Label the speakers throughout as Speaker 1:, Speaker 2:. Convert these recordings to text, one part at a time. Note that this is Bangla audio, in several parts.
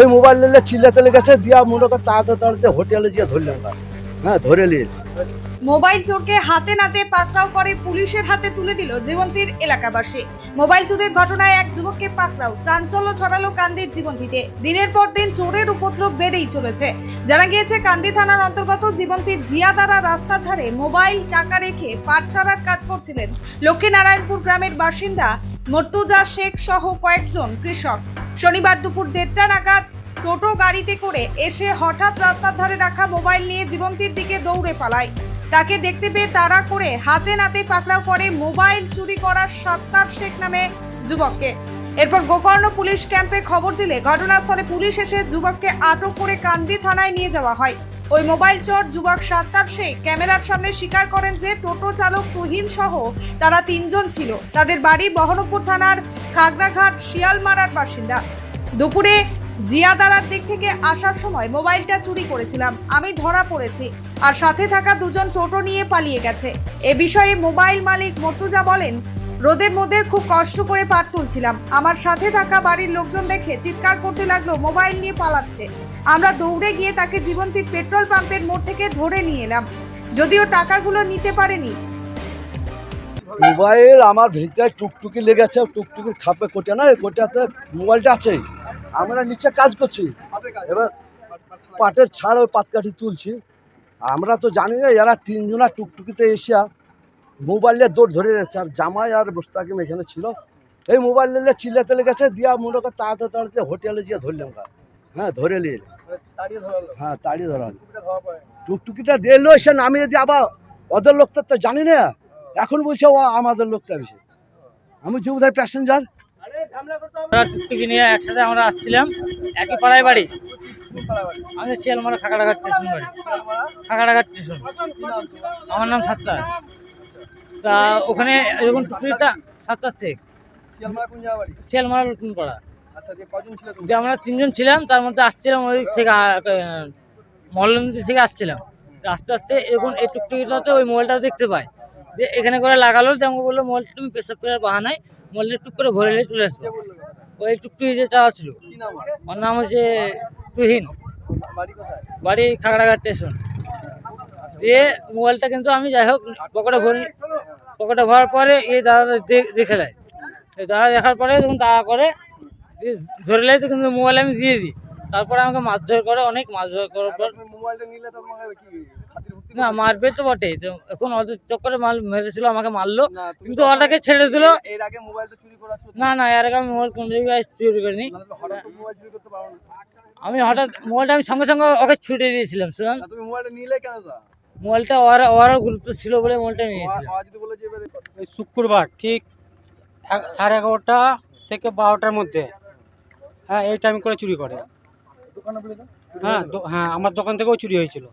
Speaker 1: এই মোবাইল নিলে চিল্লাতে লেগেছে দিয়া মনে কর তাড়াতাড়ি তাড়াতাড়ি হোটেলে গিয়ে ধরলাম হ্যাঁ ধরে নিয়ে।
Speaker 2: মোবাইল চোরকে হাতে নাতে পাকড়াও করে পুলিশের হাতে তুলে দিল জীবন্তীর এলাকাবাসী। মোবাইল চুরির ঘটনায় এক যুবককে পাকড়াও, চাঞ্চল্য ছড়ালো কান্দির জীবন্তীতে দিনের পর দিন চোরের উপদ্রব বেড়েই চলেছে। জানা গিয়েছে, কান্দি থানার অন্তর্গত জীবন্তীর জিয়াদারা রাস্তার ধারে মোবাইল টাকা রেখে পাট ছাড়ার কাজ করছিলেন। লক্ষ্মীনারায়ণপুর গ্রামের বাসিন্দা মর্তুজা শেখ সহ কয়েকজন কৃষক। শনিবার দুপুর দেড়টা নাগাদ টোটো গাড়িতে করে এসে হঠাৎ রাস্তার ধারে রাখা মোবাইল নিয়ে জীবন্তীর দিকে দৌড়ে পালায়। তাকে দেখতে পেয়ে তাড়া করে হাতে নাতে পাকড়াও করে মোবাইল চুরি করার সত্তার শেখ নামে যুবককে। এরপর গোকর্ণ পুলিশ ক্যাম্পে খবর দিলে ঘটনাস্থলে পুলিশ এসে যুবককে আটক করে কান্দি থানায় নিয়ে যাওয়া হয়। ওই মোবাইল চোর যুবক সাত্তার শেখ ক্যামেরার সামনে স্বীকার করেন যে টোটো চালক তুহিন সহ তারা তিনজন ছিল। তাদের বাড়ি বহরমপুর থানার খাগড়াঘাট শিয়ালমারার বাসিন্দা। দুপুরে জিয়াদারার দিক থেকে আসার সময় মোবাইলটা চুরি করেছিলাম। আমি ধরা পড়েছি। আর সাথে থাকা দুজন টোটো নিয়ে পালিয়ে গেছে। এ বিষয়ে মোবাইল মালিক মর্তুজা বলেন, রোদের মধ্যে খুব কষ্ট করে পার তুলছিলাম। আমার সাথে থাকা বাড়ির লোকজন দেখে চিৎকার করতে লাগল, মোবাইল নিয়ে পালাচ্ছে। আমরা দৌড়ে গিয়ে তাকে জীবন্তীর পেট্রোল পাম্পের মোড় থেকে ধরে নিয়ে এলাম। যদিও টাকাগুলো নিতে পারেনি।
Speaker 1: মোবাইল আমার ভিতরে টুকটুকি লেগেছে, টুকটুকির খাপে কোটে না কোটাতে মোবাইলটা আছে আমরা নিচে কাজ করছি। এবার পাটের ছাড় ওই পাতকাঠি তুলছি। আমরা তো জানি না, এরা তিনজনা টুকটুকিতে এসে মোবাইলে দৌড় ধরে যাচ্ছে আর জামাই আর মোস্তাকিম এখানে ছিল। এই মোবাইল নিলে চিল্লাতে লেগেছে, দিয়া মনে কর তাড়াতাড়ি তাড়াতাড়ি হোটেলে গিয়ে ধরলাম গা। হ্যাঁ ধরে নিয়ে হ্যাঁ তাড়িয়ে ধরা। টুকটুকিটা দিলো সে নামিয়ে দিয়ে আবার ওদের লোকটা তো জানি না। এখন বলছে ও আমাদের লোকটা বেশি। আমি যুবধার প্যাসেঞ্জার
Speaker 3: আমরা টুকটুকি নিয়ে একসাথে আমরা আসছিলাম। একই পাড়ায় বাড়ি। আমি শিয়ালমারা খাগড়াঘাট স্টেশন বাড়ি। খাগড়াঘাট স্টেশন। আমার নাম সাত্তার। তা ওখানে যখন টুকটুকিটা সাত্তার শেখ। শিয়ালমারা নতুন পাড়া। যে আমরা তিনজন ছিলাম তার মধ্যে আসছিলাম ওই থেকে মল্লন্দি থেকে আসছিলাম। আস্তে আস্তে এরকম এই টুকটুকিটাতে ওই মোবাইলটা দেখতে পাই যে এখানে করে লাগালো যে আমাকে বলল মোবাইলটা তুমি পেশাব করার বাহানায় মোবাইলটা টুক করে ভরে নিয়ে চলে আসব। ওই টুকটুকি যে চাওয়া ছিল। ওর? নাম হচ্ছে তুহিন। বাড়ি খাগড়াঘাট স্টেশন। দিয়ে মোবাইলটা কিন্তু আমি যাই হোক পকেটে ভরি পকেটে ভরার পরে এই দাদা দেখে দেয় এই দাদা দেখার পরে যখন দাদা করে ধরে তো কিন্তু মোবাইল আমি দিয়ে দিই। তারপরে আমাকে মারধর করে অনেক মারধর করার পর না মারবে তো বটেই। তো এখন ওদের চক্করে মাল মেরেছিল আমাকে মারলো। কিন্তু ওটাকে ছেড়ে দিল।
Speaker 4: এর আগে মোবাইলটা চুরি করা
Speaker 3: না না এর আগে আমি মোবাইল কোনো জায়গায় চুরি করিনি।
Speaker 4: হঠাৎ তো মোবাইল চুরি করতে পারো না।
Speaker 3: আমি হঠাৎ মোবাইলটা আমি সঙ্গে সঙ্গে ওকে ছুটে দিয়েছিলাম শুনুন।
Speaker 4: না, তুমি মোবাইলটা নিলে কেন
Speaker 3: মোবাইলটা ওর ওরও গুরুত্ব ছিল বলে মোবাইলটা নিয়েছিলাম।
Speaker 4: আজ যদি বলে যে
Speaker 5: এই শুক্রবার ঠিক সাড়ে এগারোটা থেকে বারোটার মধ্যে। হ্যাঁ এই টাইম করে চুরি করে। হ্যাঁ হ্যাঁ আমার দোকান থেকেও চুরি হয়েছিল।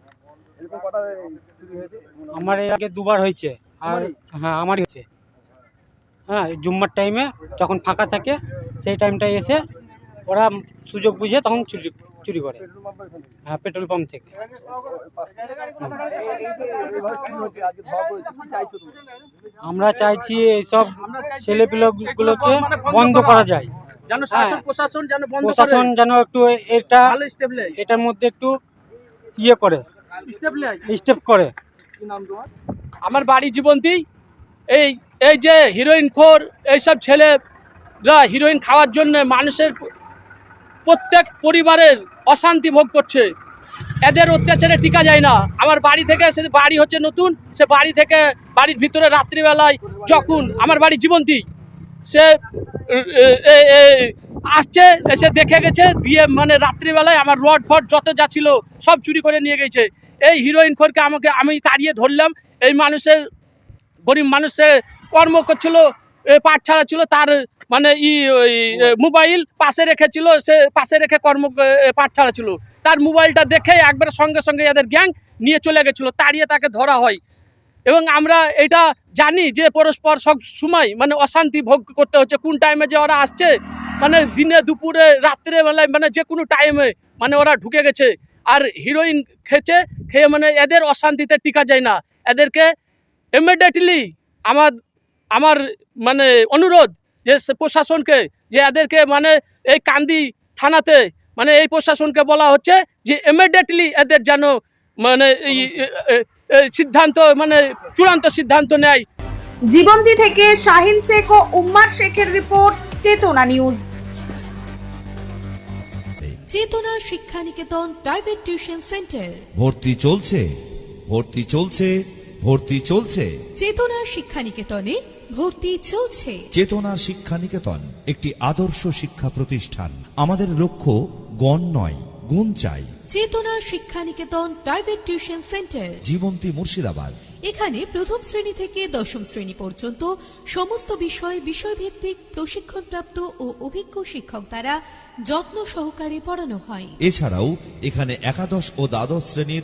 Speaker 5: আমার এর আগে দুবার হয়েছে। আর হ্যাঁ আমারই হয়েছে। হ্যাঁ জুম্মার টাইমে যখন ফাঁকা থাকে সেই টাইমটায় এসে ওরা সুযোগ বুঝে তখন চুরি চুরি করে। হ্যাঁ পেট্রোল পাম্প থেকে। আমরা চাইছি এইসব ছেলেপিলেগুলোকে বন্ধ করা যায়।
Speaker 3: যেন
Speaker 5: শাসন
Speaker 3: প্রশাসন যেন বন্ধ
Speaker 5: প্রশাসন যেন একটু এটা
Speaker 3: স্টেপ নেয়
Speaker 5: এটার মধ্যে একটু ইয়ে করে।
Speaker 3: স্টেপ নেয়
Speaker 5: স্টেপ করে।
Speaker 6: আমার বাড়ি জীবন্তী। এই এই যে হিরোইন খোর এইসব ছেলেরা হিরোইন খাওয়ার জন্য মানুষের প্রত্যেক পরিবারের অশান্তি ভোগ করছে। এদের অত্যাচারে টিকা যায় না। আমার বাড়ি থেকে সে বাড়ি হচ্ছে নতুন। সে বাড়ি থেকে বাড়ির ভিতরে রাত্রিবেলায় যখন আমার বাড়ি জীবন্তী সে আসছে, এসে দেখে গেছে, দিয়ে মানে রাত্রিবেলায় আমার রড ফড যত যা ছিল সব চুরি করে নিয়ে গেছে। এই হিরোইন খোরকে আমাকে, আমি তাড়িয়ে ধরলাম। এই মানুষের, গরিব মানুষের কর্ম করছিল পাট ছাড়া ছিল, তার মানে ই মোবাইল পাশে রেখেছিল, সে পাশে রেখে কর্ম পাট ছাড়া ছিল। তার মোবাইলটা দেখে একবার সঙ্গে সঙ্গে এদের গ্যাং নিয়ে চলে গেছিল। তাড়িয়ে তাকে ধরা হয়। এবং আমরা এটা জানি যে পরস্পর সব সময় মানে অশান্তি ভোগ করতে হচ্ছে। কোন টাইমে যে ওরা আসছে মানে দিনে দুপুরে, রাত্রে বেলায় মানে যে কোনো টাইমে মানে ওরা ঢুকে গেছে। আর হিরোইন খেয়েছে, খেয়ে মানে এদের অশান্তিতে টিকা যায় না। এদেরকে ইমিডিয়েটলি আমার আমার মানে অনুরোধ যে প্রশাসনকে, যে এদেরকে মানে এই কান্দি থানাতে মানে এই প্রশাসনকে বলা হচ্ছে যে ইমিডিয়েটলি এদের যেন মানে সিদ্ধান্ত মানে চূড়ান্ত সিদ্ধান্ত নেয়।
Speaker 2: জীবন্তী থেকে শাহিন শেখ ও উম্মার শেখের রিপোর্ট চেতনা নিউজ।
Speaker 7: চেতনা Shiksha Niketan private tuition centre.
Speaker 8: ভর্তি চলছে ভর্তি চলছে ভর্তি চলছে।
Speaker 7: চেতনা শিক্ষা নিকেতনে ভর্তি চলছে।
Speaker 8: চেতনা শিক্ষা নিকেতন একটি আদর্শ শিক্ষা প্রতিষ্ঠান। আমাদের লক্ষ্য গণ নয়। গুণ চাই।
Speaker 7: Chetana Shiksha Niketan private tuition centre.
Speaker 8: Jiwanti Murshidabad.
Speaker 7: এখানে প্রথম শ্রেণি থেকে দশম শ্রেণি পর্যন্ত সমস্ত বিষয় বিষয়ভিত্তিক প্রশিক্ষণপ্রাপ্ত ও অভিজ্ঞ শিক্ষক দ্বারা যত্ন সহকারে পড়ানো হয়।
Speaker 8: এছাড়াও এখানে একাদশ ও দ্বাদশ শ্রেণির